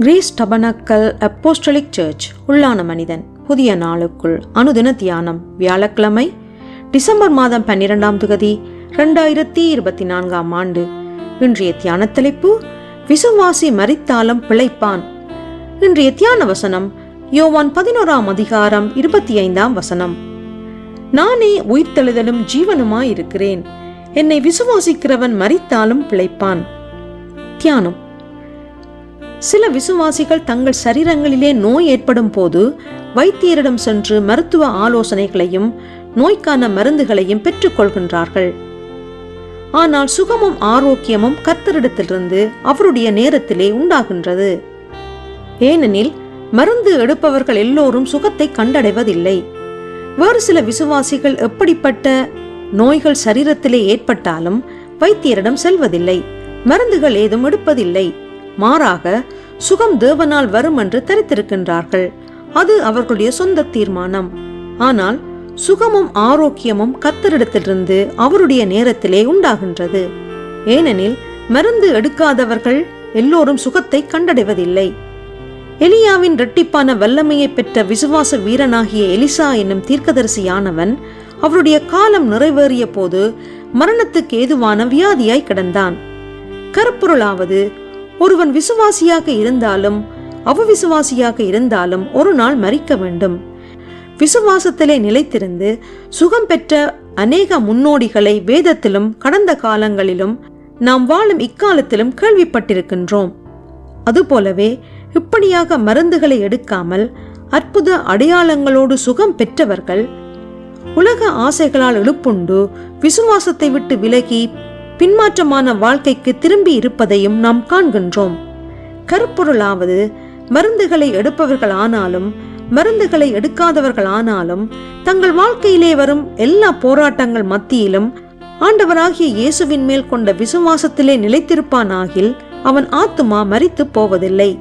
Greece tabernacle apostolic search உள்ளான மனிதன். புதிய நாளுக்குள் அனுதின தியானம் வியாழக்கிழமை டிசம்பர் மாதம் பன்னிரெண்டாம் தொகுதி ரெண்டாயிரத்தி இருபத்தி நான்காம் ஆண்டு. இன்றைய தியான தலைப்பு விசுவாசி மறித்தாலும் பிழைப்பான். இன்றைய தியான வசனம் யோவான் பதினோராம் அதிகாரம் இருபத்தி ஐந்தாம் வசனம். நானே உயிர்த்தெழுதலும் ஜீவனுமாய் இருக்கிறேன் என்னை விசுவாசிக்கிறவன் மறித்தாலும் பிழைப்பான். தியானம். சில விசுவாசிகள் தங்கள் சரீரங்களிலே நோய் ஏற்படும் போது வைத்தியரிடம் சென்று மருத்துவ ஆலோசனைகளையும் நோய்க்கான மருந்துகளையும் பெற்றுக்கொள்கின்றார்கள் ஆனால் சுகமும் ஆரோக்கியமும் கர்த்தரிடத்திலிருந்து அவருடைய நேரத்திலே உண்டாகின்றது. ஏனெனில் மருந்து எடுப்பவர்கள் எல்லோரும் சுகத்தை கண்டடைவதில்லை. வேறு சில விசுவாசிகள் எப்படிப்பட்ட நோய்கள் சரீரத்திலே ஏற்பட்டாலும் வைத்தியரிடம் செல்வதில்லை. மருந்துகள் ஏதும் எடுப்பதில்லை. மாறாக சுகம் தேவனால் வரும் என்று தரித்திருக்கின்றார்கள். அது அவர்களுடைய சொந்த தீர்மானம். ஆனால் சுகமும் ஆரோக்கியமும் கத்தரிடத்திலிருந்து அவருடைய நேரத்திலே உண்டாகின்றது. ஏனெனில் மருந்து எடுக்காதவர்கள் எல்லோரும் சுகத்தை கண்டடைவதில்லை. எலியாவின் இரட்டிப்பான வல்லமையை பெற்ற விசுவாச வீரனாகிய எலிசா என்னும் தீர்க்கதரிசியானவன் அவருடைய காலம் நிறைவேறிய போது மரணத்துக்கு ஏதுவான வியாதியாய் கிடந்தான். கருப்பொருளாவது ஒருவன் விசுவாசியாக இருந்தாலும் அவவிசுவாசியாக இருந்தாலும் ஒரு நாள் மறிக்க வேண்டும். விசுவாசத்திலே நிலைத்திருந்து சுகம் பெற்ற அநேக முன்னோடிகளை வேதத்திலும் கடந்த காலங்களிலும் நாம் வாழும் இக்காலத்திலும் கேள்விப்பட்டிருக்கின்றோம். அதுபோலவே இப்படியாக மருந்துகளை எடுக்காமல் அற்புத அடையாளங்களோடு சுகம் பெற்றவர்கள் உலக ஆசைகளால் எழுப்புண்டு விசுவாசத்தை விட்டு விலகி பின்மாற்றமான வாழ்க்கைக்கு திரும்பி இருப்பதையும் நாம் காண்கின்றோம். கருப்பொருளாவது மருந்துகளை எடுப்பவர்கள் ஆனாலும் மருந்துகளை எடுக்காதவர்கள் ஆனாலும் தங்கள் வாழ்க்கையிலே வரும் எல்லா போராட்டங்கள் மத்தியிலும் ஆண்டவராகிய இயேசுவின் மேல் கொண்ட விசுவாசத்திலே நிலைத்திருப்பானாகில் அவன் ஆத்துமா மறித்து போவதில்லை.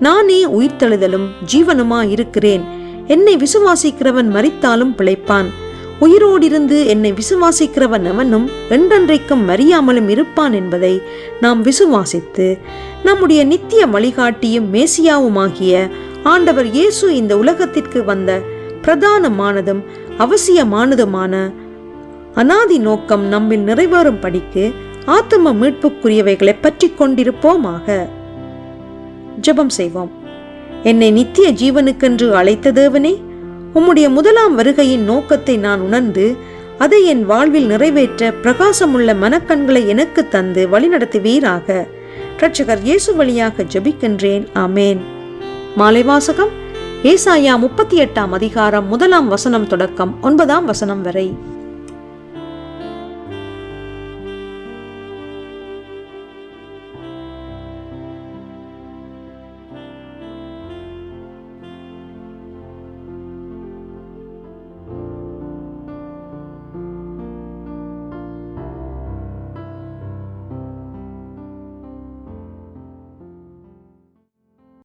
நானே உயிர்த்தெழுதலும் ஜீவனுமா இருக்கிறேன் என்னை விசுவாசிக்கிறவன் மறித்தாலும் பிழைப்பான். உயிரோடிருந்து என்னை விசுவாசிக்கிறவன் அவனும் என்றென்றைக்கும் மறியாமலும் இருப்பான் என்பதை நாம் விசுவாசித்து நம்முடைய நித்திய வழிகாட்டியும் மேசியாவுமாகிய ஆண்டவர் இயேசு இந்த உலகத்திற்கு வந்த பிரதானமானதும் அவசியமானதுமான அனாதி நோக்கம் நம்மில் நிறைவேறும் படிக்கு ஆத்தும மீட்புக்குரியவைகளை பற்றி கொண்டிருப்போமாக. ஜெபம் செய்வோம். என்னை நித்திய ஜீவனுக்கென்று அழைத்த தேவனே உம்முடைய முதலாம் வருகையின் நோக்கத்தை நான் உணர்ந்து அதை என் வாழ்வில் நிறைவேற்ற பிரகாசமுள்ள மனக்கண்களை எனக்கு தந்து வழிநடத்துவீராக. இரட்சகர் இயேசு வழியாக ஜபிக்கின்றேன். ஆமேன். மாலை வாசகம் ஏசாயா முப்பத்தி எட்டாம் அதிகாரம் முதலாம் வசனம் தொடக்கம் ஒன்பதாம் வசனம் வரை.